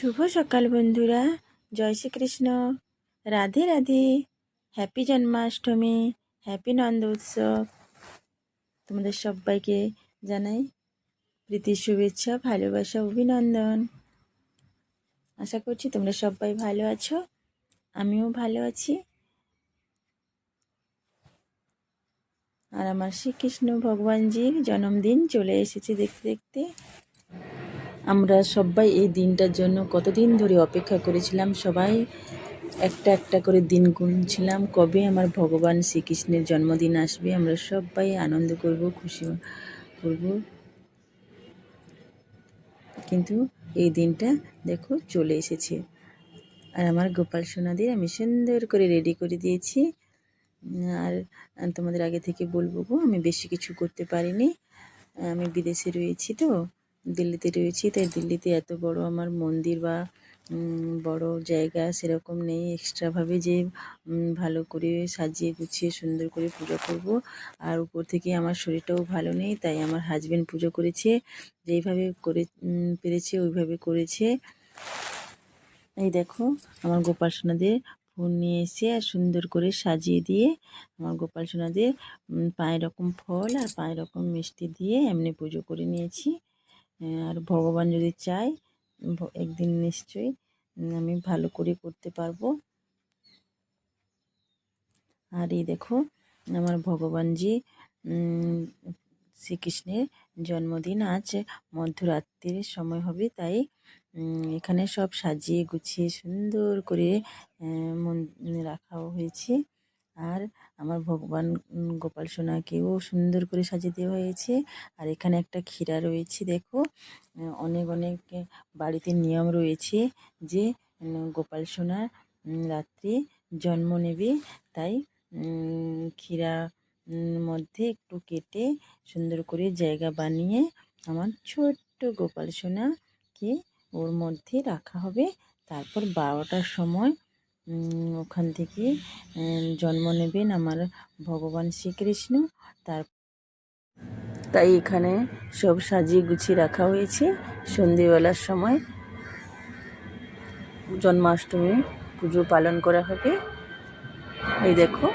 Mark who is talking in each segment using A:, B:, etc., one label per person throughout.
A: শুভ সকাল বন্ধুরা। জয় শ্রীকৃষ্ণ। রাধে রাধে। হ্যাপি জন্মাষ্টমী। হ্যাপি নন্দ উৎসব। তোমাদের সবাইকে জানাই প্রীতির শুভেচ্ছা, ভালোবাসা, অভিনন্দন। আশা করছি তোমরা সবাই ভালো আছো। আমিও ভালো আছি। আর আমার শ্রীকৃষ্ণ ভগবানজির জন্মদিন চলে এসেছে দেখতে দেখতে। আমরা সবাই এই দিনটার জন্য কতদিন ধরে অপেক্ষা করেছিলাম, সবাই একটা একটা করে দিন গুনছিলাম। কবে আমার ভগবান শ্রীকৃষ্ণের জন্মদিন আসবে, আমরা সবাই আনন্দ করব, খুশি করব। কিন্তু এই দিনটা দেখো চলে এসেছে। আর আমার গোপাল সোনাদের আমি সুন্দর করে রেডি করে দিয়েছি। আর তোমাদের আগে থেকে বলব গো, আমি বেশি কিছু করতে পারিনি। আমি বিদেশে রয়েছি তো দিল্লিতে রয়েছি, তাই দিল্লিতে এত বড় আমার মন্দির বা বড় জায়গা সেরকম নেই। এক্সট্রাভাবে যে ভালো করে সাজিয়ে গুছিয়ে সুন্দর করে পুজো করব। আর উপর থেকে আমার শরীরটাও ভালো নেই, তাই আমার হাজব্যান্ড পুজো করেছে, যেইভাবে করে পেরেছে ওইভাবে করেছে। এই দেখো, আমার গোপাল সোনাদের ফুল নিয়ে এসে আর সুন্দর করে সাজিয়ে দিয়ে, আমার গোপাল সোনাদের পাঁচ রকম ফল আর পাঁচ রকম মিষ্টি দিয়ে এমনি পুজো করে নিয়েছি। আর ভগবান যদি চায় একদিন নিশ্চয়ই আমি ভালো করে করতে পারব। আর এই দেখো, আমার ভগবানজি শ্রীকৃষ্ণের জন্মদিন আজ মধ্যরাত্রির সময় হবে, তাই এখানে সব সাজিয়ে গুছিয়ে সুন্দর করে রাখাও হয়েছে। আর আমার ভগবান গোপাল সোনাকেও সুন্দর করে সাজিয়ে দেওয়া হয়েছে। আর এখানে একটা ক্ষীরা রয়েছে, দেখো। অনেক অনেক বাড়িতে নিয়ম রয়েছে যে গোপাল সোনার রাত্রে জন্ম নেবে, তাই ক্ষীরা মধ্যে একটু কেটে সুন্দর করে জায়গা বানিয়ে আমার ছোট্ট গোপাল সোনাকে ওর মধ্যে রাখা হবে। তারপর বারোটার সময় ওখান থেকে জন্ম নেবেন আমার ভগবান শ্রীকৃষ্ণ। তার তাই এখানে সব সাজিয়ে গুছিয়ে রাখা হয়েছে। সন্ধেবেলার সময় জন্মাষ্টমী পুজো পালন করা হবে। এই দেখো।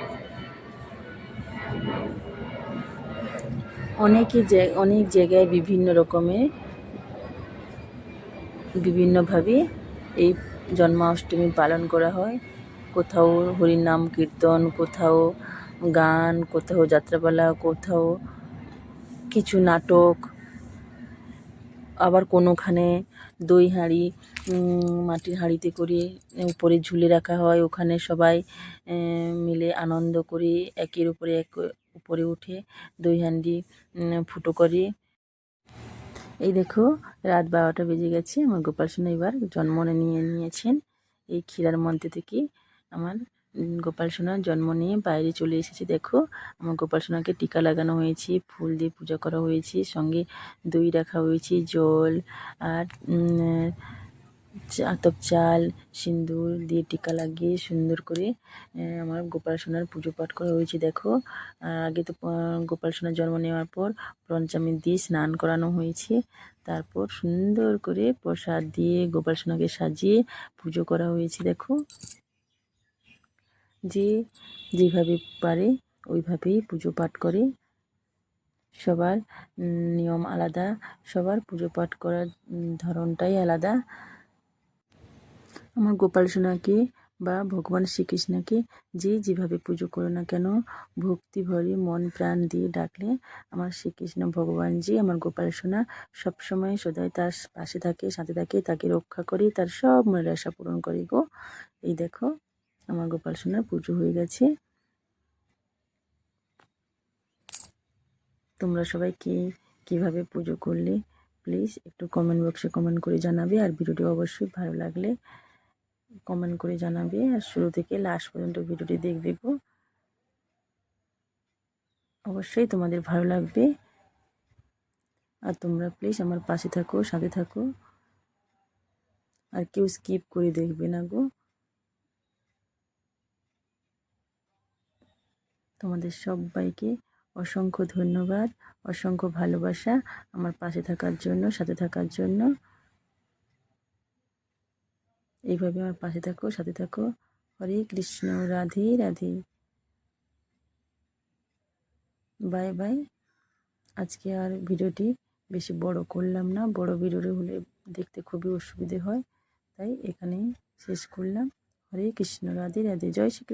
A: অনেকে অনেক জায়গায় বিভিন্ন রকমের, বিভিন্নভাবে এই জন্মাষ্টমী পালন করা হয়। কোথাও হরিনাম কীর্তন, কোথাও গান, কোথাও যাত্রাপালা, কোথাও কিছু নাটক। আবার কোনোখানে দই হাঁড়ি মাটির হাঁড়িতে করে উপরে ঝুলে রাখা হয়। ওখানে সবাই মিলে আনন্দ করে একের উপরে এক উপরে উঠে দই হাঁড়ি ফুটো করে। এই দেখো, রাত বারোটা বেজে গেছে। আমার গোপাল সোনা এবার জন্ম নিয়ে নিয়েছেন। এই ক্ষীরার মধ্যে থেকে আমার গোপাল সোনার জন্ম নিয়ে বাইরে চলে এসেছে। দেখো, আমার গোপাল সোনাকে টিকা লাগানো হয়েছে, ফুল দিয়ে পূজা করা হয়েছে, সঙ্গে দই রাখা হয়েছে, জল আর আতপ চাল সিঁদুর দিয়ে টিকা লাগিয়ে সুন্দর করে আমার গোপাল সোনার পুজো পাঠ করা হয়েছে, দেখো। আগে তো গোপাল সোনার জন্ম নেওয়ার পর পঞ্চামৃত দিয়ে স্নান করানো হয়েছে। তারপর সুন্দর করে প্রসাদ দিয়ে গোপাল সোনাকে সাজিয়ে পুজো করা হয়েছে, দেখো। যে যেভাবে পারে ওইভাবেই পুজো পাঠ করে। সবার নিয়ম আলাদা, সবার পুজো পাঠ করার ধরনটাই আলাদা। আমার গোপাল সোনাকে বা ভগবান শ্রীকৃষ্ণকে যে যেভাবে পুজো করো না কেন, ভক্তি ভরে মন প্রাণ দিয়ে ডাকলে আমার শ্রীকৃষ্ণ ভগবানজি, আমার গোপাল সোনা সবসময় সদাই তার পাশে থাকে, সাথে থাকে, তাকে রক্ষা করে, তার সব মনের আশা পূরণ করে গো। এই দেখো, আমার গোপাল সোনার পুজো হয়ে গেছে। তোমরা সবাই কি, কীভাবে পুজো করলে? প্লিজ একটু কমেন্ট বক্সে কমেন্ট করে জানাবে, আর ভিডিওটি অবশ্যই ভালো লাগলে কমেন্ট করে জানাবে আর শুরু থেকে লাস্ট পর্যন্ত ভিডিওটি দেখবে গো। অবশ্যই তোমাদের ভালো লাগবে। আর তোমরা প্লিজ আমার পাশে থাকো, সাথে থাকো। আর কেউ স্কিপ করে দেখবে না গো। তোমাদের সবাইকে অসংখ্য ধন্যবাদ, অসংখ্য ভালোবাসা আমার পাশে থাকার জন্য, সাথে থাকার জন্য। এইভাবে আমার পাশে থাকো, সাথে থাকো। হরে কৃষ্ণ, রাধে রাধে। Bye bye. আজকে আর ভিডিওটি বেশি বড় করলাম না। বড় ভিডিও হলে দেখতে খুবই অসুবিধে হয়। তাই এখানেই শেষ করলাম। হরে কৃষ্ণ, রাধে রাধে। জয় শ্রী কৃষ্ণ।